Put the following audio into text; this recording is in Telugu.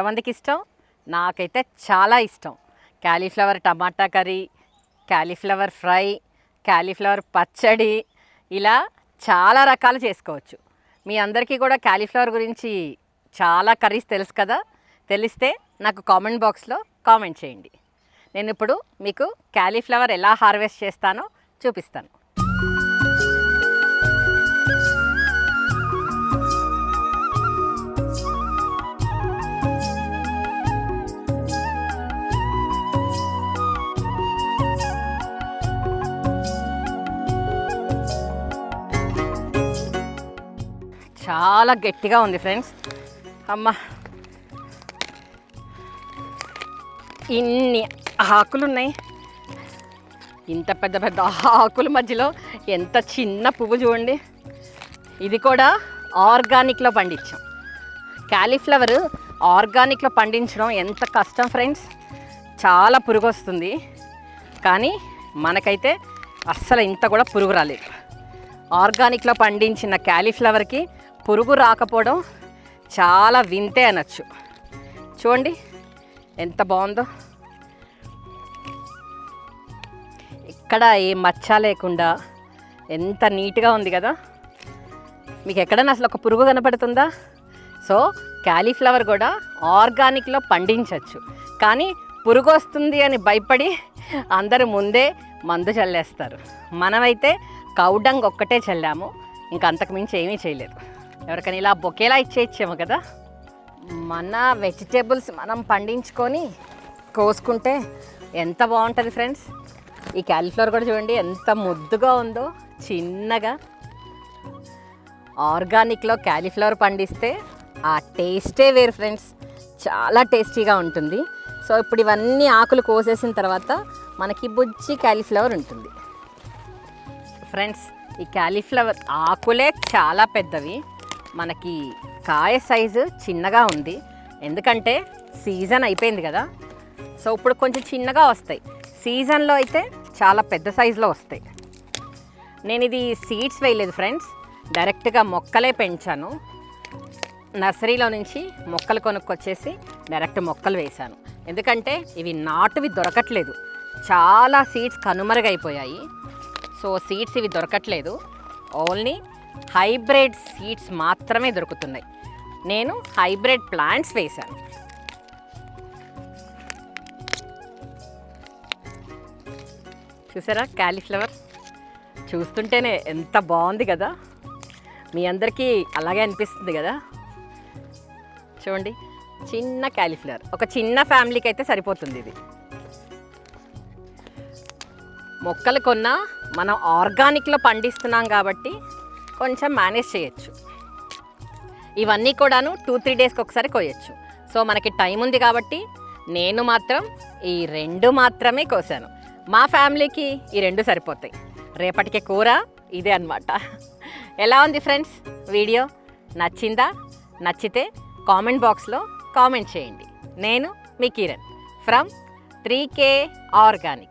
ఎంతమందికి ఇష్టం నాకైతే చాలా ఇష్టం. క్యాలీఫ్లవర్ టమాటా కర్రీ క్యాలీఫ్లవర్ ఫ్రై క్యాలీఫ్లవర్ పచ్చడి ఇలా చాలా రకాలు చేసుకోవచ్చు. మీ అందరికీ కూడా క్యాలీఫ్లవర్ గురించి చాలా కర్రీస్ తెలుసు కదా? తెలిస్తే నాకు కామెంట్ బాక్స్లో కామెంట్ చేయండి. నేను ఇప్పుడు మీకు క్యాలీఫ్లవర్ ఎలా హార్వెస్ట్ చేస్తానో చూపిస్తాను. చాలా గట్టిగా ఉంది ఫ్రెండ్స్. అమ్మ. ఇన్ని ఆకులు ఉన్నాయి ఇంత పెద్ద పెద్ద ఆకుల మధ్యలో ఎంత చిన్న పువ్వు చూడండి. ఇది కూడా ఆర్గానిక్లో పండించాం. క్యాలీఫ్లవర్ ఆర్గానిక్లో పండించడం ఎంత కష్టం ఫ్రెండ్స్. చాలా పురుగు వస్తుంది. కానీ మనకైతే అస్సలు ఇంత కూడా పురుగు రాలేదు. ఆర్గానిక్లో పండించిన క్యాలీఫ్లవర్కి పురుగు రాకపోవడం చాలా వింతే అనొచ్చు. చూడండి ఎంత బాగుందో. ఇక్కడ ఏ మచ్చ లేకుండా ఎంత నీట్గా ఉంది కదా. మీకు ఎక్కడైనా అసలు ఒక పురుగు కనపడుతుందా? సో క్యాలీఫ్లవర్ కూడా ఆర్గానిక్లో పండించవచ్చు కానీ పురుగు వస్తుంది అని భయపడి అందరూ ముందే మందు చల్లేస్తారు. మనమైతే కౌడంగ్ ఒక్కటే చల్లాము. ఇంకా అంతకుమించి ఏమీ చేయలేదు. ఎవరికైనా ఇలా బొకేలా ఇచ్చేయచ్చేమో కదా. మన వెజిటేబుల్స్ మనం పండించుకొని కోసుకుంటే ఎంత బాగుంటుంది ఫ్రెండ్స్. ఈ క్యాలీఫ్లవర్ కూడా చూడండి ఎంత ముద్దుగా ఉందో చిన్నగా. ఆర్గానిక్లో క్యాలీఫ్లవర్ పండిస్తే ఆ టేస్టే వేరు ఫ్రెండ్స్. చాలా టేస్టీగా ఉంటుంది. సో ఇప్పుడు ఇవన్నీ ఆకులు కోసేసిన తర్వాత మనకి బుజ్జి క్యాలీఫ్లవర్ ఉంటుంది. ఫ్రెండ్స్ ఈ క్యాలీఫ్లవర్ ఆకులే చాలా పెద్దవి. మనకి కాయ సైజు చిన్నగా ఉంది. ఎందుకంటే సీజన్ అయిపోయింది కదా. సో ఇప్పుడు కొంచెం చిన్నగా వస్తాయి. సీజన్లో అయితే చాలా పెద్ద సైజులో వస్తాయి. నేను ఇది సీడ్స్ వేయలేదు ఫ్రెండ్స్. డైరెక్ట్గా మొక్కలే పెంచాను. నర్సరీలో నుంచి మొక్కలు కొనుక్కొచ్చేసి డైరెక్ట్ మొక్కలు వేశాను. ఎందుకంటే ఇవి నాటువి దొరకట్లేదు. చాలా సీడ్స్ కనుమరుగైపోయాయి. సో సీడ్స్ ఇవి దొరకట్లేదు. ఓన్లీ హైబ్రిడ్ సీడ్స్ మాత్రమే దొరుకుతున్నాయి. నేను హైబ్రిడ్ ప్లాంట్స్ వేశాను. చూసారా క్యాలీఫ్లవర్? చూస్తుంటేనే ఎంత బాగుంది కదా. మీ అందరికీ అలాగే అనిపిస్తుంది కదా. చూడండి చిన్న క్యాలీఫ్లవర్. ఒక చిన్న ఫ్యామిలీకి అయితే సరిపోతుంది ఇది. మొక్కలు కొన్నా మనం ఆర్గానిక్లో పండిస్తున్నాం కాబట్టి కొంచెం మేనేజ్ చేయొచ్చు. ఇవన్నీ కూడాను టూ త్రీ డేస్కి ఒకసారి కోయచ్చు. సో మనకి టైం ఉంది కాబట్టి నేను మాత్రం ఈ రెండు మాత్రమే కోసాను. మా ఫ్యామిలీకి ఈ రెండు సరిపోతాయి. రేపటికి కూర ఇదే అన్నమాట. ఎలా ఉంది ఫ్రెండ్స్? వీడియో నచ్చిందా? నచ్చితే కామెంట్ బాక్స్లో కామెంట్ చేయండి. నేను మీ Kiran from three K organics.